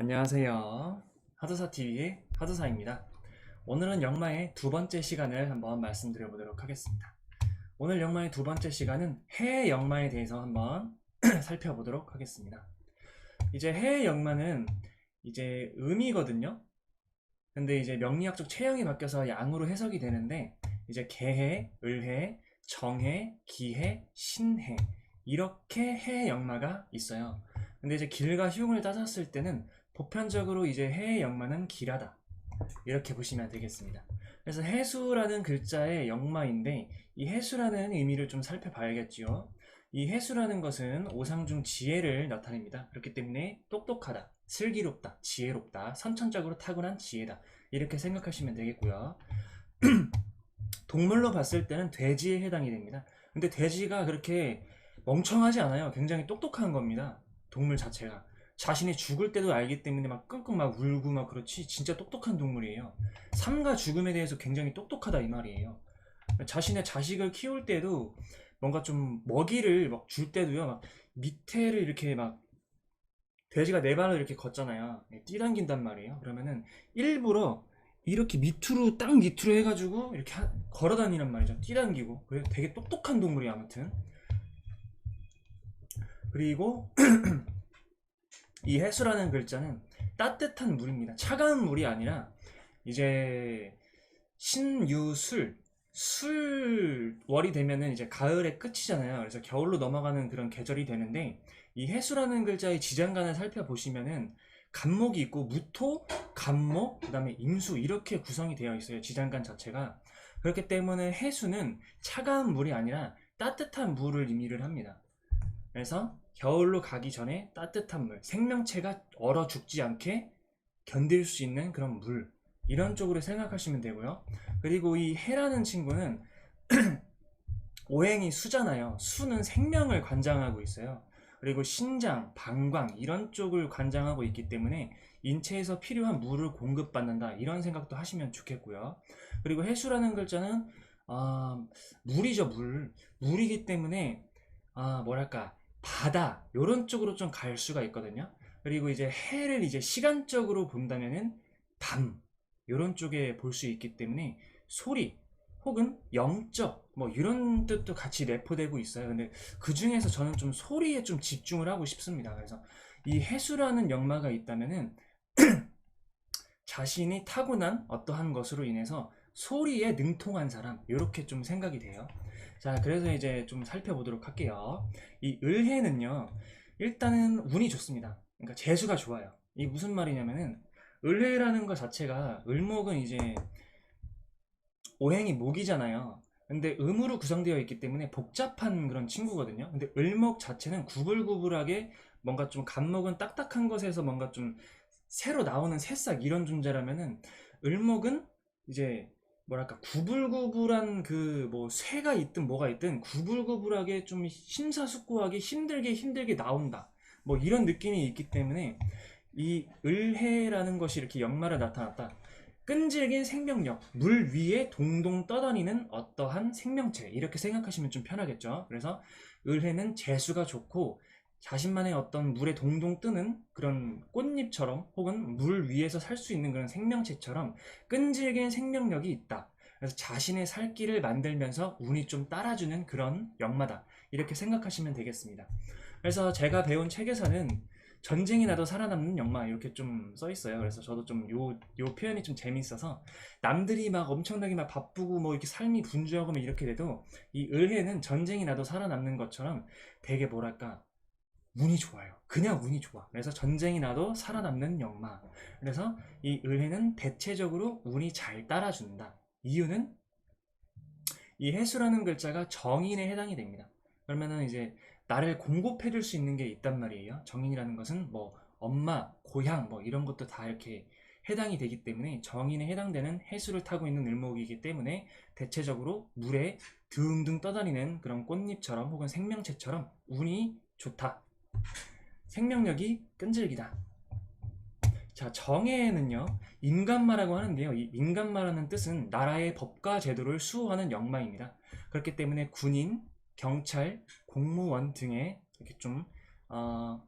안녕하세요. 하드사TV의 하드사입니다. 오늘은 영마의 두 번째 시간을 한번 말씀드려 보도록 하겠습니다. 오늘 영마의 두 번째 시간은 해외 영마에 대해서 한번 살펴보도록 하겠습니다. 이제 해외 영마는 이제 음이거든요. 근데 이제 명리학적 체형이 바뀌어서 양으로 해석이 되는데 이제 개해, 을해, 정해, 기해, 신해 이렇게 해 영마가 있어요. 근데 이제 길과 흉을 따졌을 때는 보편적으로 이제 해의 영마는 길하다. 이렇게 보시면 되겠습니다. 그래서 해수라는 글자의 영마인데 이 해수라는 의미를 좀 살펴봐야겠지요. 이 해수라는 것은 오상중 지혜를 나타냅니다. 그렇기 때문에 똑똑하다, 슬기롭다, 지혜롭다, 선천적으로 타고난 지혜다. 이렇게 생각하시면 되겠고요. 동물로 봤을 때는 돼지에 해당이 됩니다. 근데 돼지가 그렇게 멍청하지 않아요. 굉장히 똑똑한 겁니다. 동물 자체가. 자신이 죽을 때도 알기 때문에 막 끙끙 막 울고 막 그렇지 진짜 똑똑한 동물이에요. 삶과 죽음에 대해서 굉장히 똑똑하다 이 말이에요. 자신의 자식을 키울 때도 뭔가 좀 먹이를 막 줄 때도요 막 밑에를 이렇게 막 돼지가 네 발을 이렇게 걷잖아요. 뛰당긴단 말이에요. 그러면은 일부러 이렇게 밑으로 딱 밑으로 해가지고 이렇게 하- 걸어다니란 말이죠. 뛰당기고 그래서 되게 똑똑한 동물이에요 아무튼. 그리고 이 해수라는 글자는 따뜻한 물입니다. 차가운 물이 아니라 이제 신유술 술월이 되면은 이제 가을의 끝이잖아요. 그래서 겨울로 넘어가는 그런 계절이 되는데 이 해수라는 글자의 지장간을 살펴보시면은 간목이 있고 무토, 간목, 그다음에 임수 이렇게 구성이 되어 있어요. 지장간 자체가 그렇기 때문에 해수는 차가운 물이 아니라 따뜻한 물을 의미를 합니다. 그래서 겨울로 가기 전에 따뜻한 물, 생명체가 얼어 죽지 않게 견딜 수 있는 그런 물, 이런 쪽으로 생각하시면 되고요. 그리고 이 해라는 친구는 오행이 수잖아요. 수는 생명을 관장하고 있어요. 그리고 신장, 방광 이런 쪽을 관장하고 있기 때문에 인체에서 필요한 물을 공급받는다 이런 생각도 하시면 좋겠고요. 그리고 해수라는 글자는 아, 물이죠 물 물이기 때문에 아 뭐랄까 바다 요런 쪽으로 좀 갈 수가 있거든요. 그리고 이제 해를 이제 시간적으로 본다면은 밤 요런 쪽에 볼 수 있기 때문에 소리 혹은 영적 뭐 이런 뜻도 같이 내포되고 있어요. 근데 그 중에서 저는 좀 소리에 좀 집중을 하고 싶습니다. 그래서 이 해수라는 영마가 있다면은 자신이 타고난 어떠한 것으로 인해서 소리에 능통한 사람 이렇게 좀 생각이 돼요. 자, 그래서 이제 좀 살펴보도록 할게요. 이 을해는요, 일단은 운이 좋습니다. 그러니까 재수가 좋아요. 이 무슨 말이냐면은 을해라는 것 자체가 을목은 이제 오행이 목이잖아요. 근데 음으로 구성되어 있기 때문에 복잡한 그런 친구거든요. 근데 을목 자체는 구불구불하게 뭔가 좀 간목은 딱딱한 것에서 뭔가 좀 새로 나오는 새싹 이런 존재라면은 을목은 이제 뭐랄까 구불구불한 그 뭐 쇠가 있든 뭐가 있든 구불구불하게 좀 심사숙고하게 힘들게 힘들게 나온다. 뭐 이런 느낌이 있기 때문에 이 을해라는 것이 이렇게 역마를 나타났다. 끈질긴 생명력, 물 위에 동동 떠다니는 어떠한 생명체 이렇게 생각하시면 좀 편하겠죠. 그래서 을해는 재수가 좋고 자신만의 어떤 물에 동동 뜨는 그런 꽃잎처럼 혹은 물 위에서 살 수 있는 그런 생명체처럼 끈질긴 생명력이 있다. 그래서 자신의 살 길을 만들면서 운이 좀 따라주는 그런 역마다. 이렇게 생각하시면 되겠습니다. 그래서 제가 배운 책에서는 전쟁이 나도 살아남는 역마 이렇게 좀 써 있어요. 그래서 저도 좀 요 요 표현이 좀 재밌어서 남들이 막 엄청나게 막 바쁘고 뭐 이렇게 삶이 분주하고 막 이렇게 돼도 이 을해는 전쟁이 나도 살아남는 것처럼 되게 뭐랄까 운이 좋아요. 그냥 운이 좋아. 그래서 전쟁이 나도 살아남는 역마. 그래서 이 을해는 대체적으로 운이 잘 따라준다. 이유는 이 해수라는 글자가 정인에 해당이 됩니다. 그러면은 이제 나를 공급해 줄 수 있는 게 있단 말이에요. 정인이라는 것은 뭐 엄마, 고향 뭐 이런 것도 다 이렇게 해당이 되기 때문에 정인에 해당되는 해수를 타고 있는 을목이기 때문에 대체적으로 물에 둥둥 떠다니는 그런 꽃잎처럼 혹은 생명체처럼 운이 좋다. 생명력이 끈질기다. 자, 정해는요, 인간마라고 하는데요. 이 인간마라는 뜻은 나라의 법과 제도를 수호하는 역마입니다. 그렇기 때문에 군인, 경찰, 공무원 등의 이렇게 좀, 어,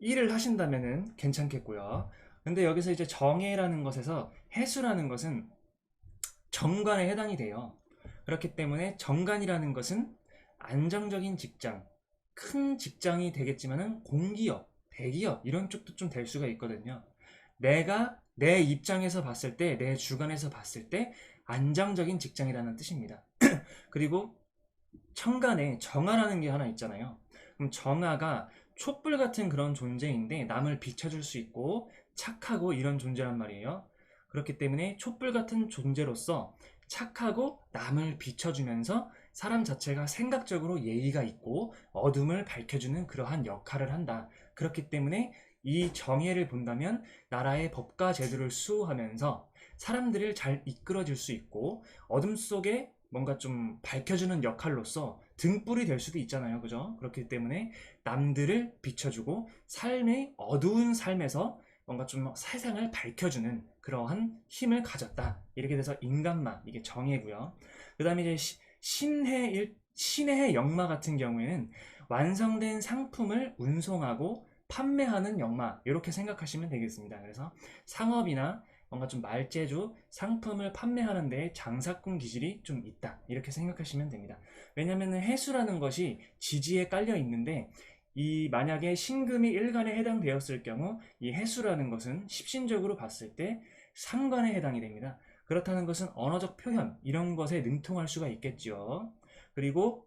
일을 하신다면은 괜찮겠고요. 근데 여기서 이제 정해라는 것에서 해수라는 것은 정관에 해당이 돼요. 그렇기 때문에 정관이라는 것은 안정적인 직장, 큰 직장이 되겠지만은 공기업, 대기업 이런 쪽도 좀 될 수가 있거든요. 내가 내 입장에서 봤을 때, 내 주관에서 봤을 때 안정적인 직장이라는 뜻입니다. 그리고 천간에 정화라는 게 하나 있잖아요. 그럼 정화가 촛불 같은 그런 존재인데 남을 비춰줄 수 있고 착하고 이런 존재란 말이에요. 그렇기 때문에 촛불 같은 존재로서 착하고 남을 비춰주면서 사람 자체가 생각적으로 예의가 있고 어둠을 밝혀주는 그러한 역할을 한다. 그렇기 때문에 이 정예를 본다면 나라의 법과 제도를 수호하면서 사람들을 잘 이끌어줄 수 있고 어둠 속에 뭔가 좀 밝혀주는 역할로서 등불이 될 수도 있잖아요. 그죠? 그렇기 때문에 남들을 비춰주고 삶의 어두운 삶에서 뭔가 좀 세상을 밝혀주는 그러한 힘을 가졌다. 이렇게 돼서 인간마, 이게 정예고요. 그 다음에 이제 시- 신해, 일- 신해의 역마 같은 경우에는 완성된 상품을 운송하고 판매하는 역마, 이렇게 생각하시면 되겠습니다. 그래서 상업이나 뭔가 좀 말재주, 상품을 판매하는 데 장사꾼 기질이 좀 있다. 이렇게 생각하시면 됩니다. 왜냐면 해수라는 것이 지지에 깔려 있는데 이 만약에 신금이 일간에 해당되었을 경우 이 해수라는 것은 십신적으로 봤을 때 상관에 해당이 됩니다. 그렇다는 것은 언어적 표현 이런 것에 능통할 수가 있겠죠. 그리고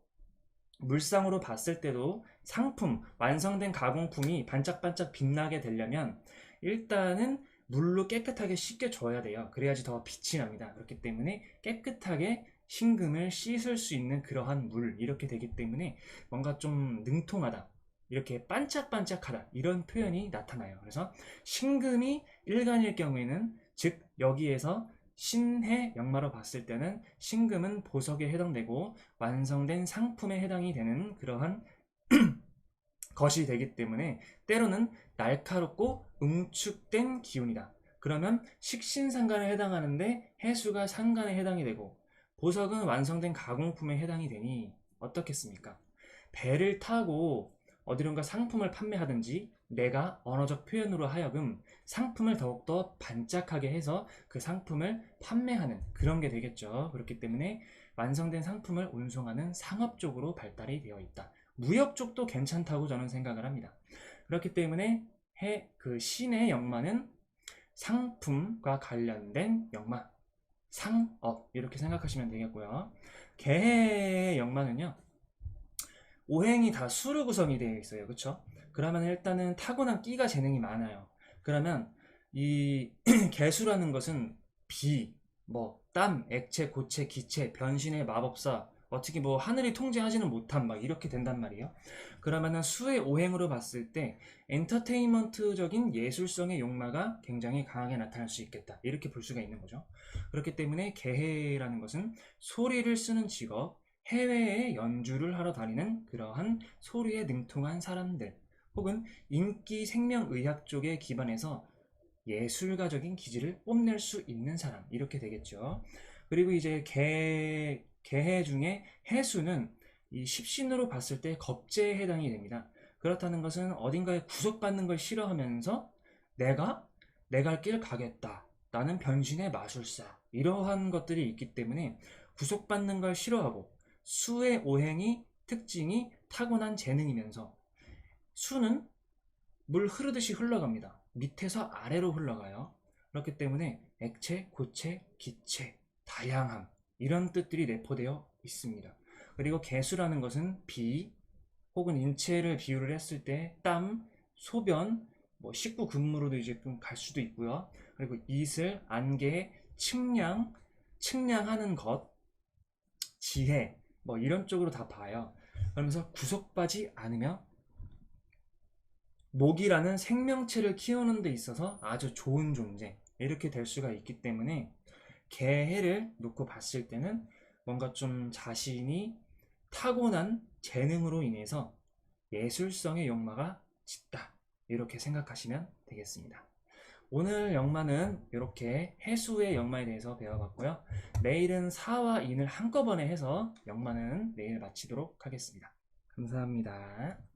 물상으로 봤을 때도 상품, 완성된 가공품이 반짝반짝 빛나게 되려면 일단은 물로 깨끗하게 씻겨줘야 돼요. 그래야지 더 빛이 납니다. 그렇기 때문에 깨끗하게 신금을 씻을 수 있는 그러한 물 이렇게 되기 때문에 뭔가 좀 능통하다. 이렇게 반짝반짝하다. 이런 표현이 나타나요. 그래서 신금이 일간일 경우에는 즉 여기에서 신해 역마로 봤을 때는 신금은 보석에 해당되고 완성된 상품에 해당이 되는 그러한 것이 되기 때문에 때로는 날카롭고 응축된 기운이다. 그러면 식신상간에 해당하는데 해수가 상간에 해당이 되고 보석은 완성된 가공품에 해당이 되니 어떻겠습니까? 배를 타고 어디론가 상품을 판매하든지 내가 언어적 표현으로 하여금 상품을 더욱더 반짝하게 해서 그 상품을 판매하는 그런 게 되겠죠. 그렇기 때문에 완성된 상품을 운송하는 상업 쪽으로 발달이 되어 있다. 무역 쪽도 괜찮다고 저는 생각을 합니다. 그렇기 때문에 해, 그 신의 역마는 상품과 관련된 역마, 상업 이렇게 생각하시면 되겠고요. 개의 역마는요. 오행이 다 수로 구성이 되어 있어요. 그렇죠? 그러면 일단은 타고난 끼가 재능이 많아요. 그러면 이 개수라는 것은 비, 뭐 땀, 액체, 고체, 기체, 변신의 마법사, 어떻게 뭐 하늘이 통제하지는 못한 막 이렇게 된단 말이에요. 그러면은 수의 오행으로 봤을 때 엔터테인먼트적인 예술성의 욕마가 굉장히 강하게 나타날 수 있겠다. 이렇게 볼 수가 있는 거죠. 그렇기 때문에 개해라는 것은 소리를 쓰는 직업, 해외에 연주를 하러 다니는 그러한 소리에 능통한 사람들, 혹은 인기 생명의학 쪽에 기반해서 예술가적인 기질을 뽐낼 수 있는 사람, 이렇게 되겠죠. 그리고 이제 개, 개해 중에 해수는 이 십신으로 봤을 때 겁제에 해당이 됩니다. 그렇다는 것은 어딘가에 구속받는 걸 싫어하면서 내가 내 갈 길 가겠다. 나는 변신의 마술사. 이러한 것들이 있기 때문에 구속받는 걸 싫어하고 수의 오행이 특징이 타고난 재능이면서 수는 물 흐르듯이 흘러갑니다. 밑에서 아래로 흘러가요. 그렇기 때문에 액체, 고체, 기체, 다양함 이런 뜻들이 내포되어 있습니다. 그리고 개수라는 것은 비 혹은 인체를 비유를 했을 때 땀, 소변, 뭐 식구 근무로도 이제 좀 갈 수도 있고요. 그리고 이슬, 안개, 측량, 측량하는 것, 지혜 뭐 이런 쪽으로 다 봐요. 그러면서 구속받지 않으며 목이라는 생명체를 키우는 데 있어서 아주 좋은 존재 이렇게 될 수가 있기 때문에 개해를 놓고 봤을 때는 뭔가 좀 자신이 타고난 재능으로 인해서 예술성의 역마가 짙다 이렇게 생각하시면 되겠습니다. 오늘 역마는 이렇게 해수의 역마에 대해서 배워봤고요. 내일은 사와 인을 한꺼번에 해서 역마는 내일 마치도록 하겠습니다. 감사합니다.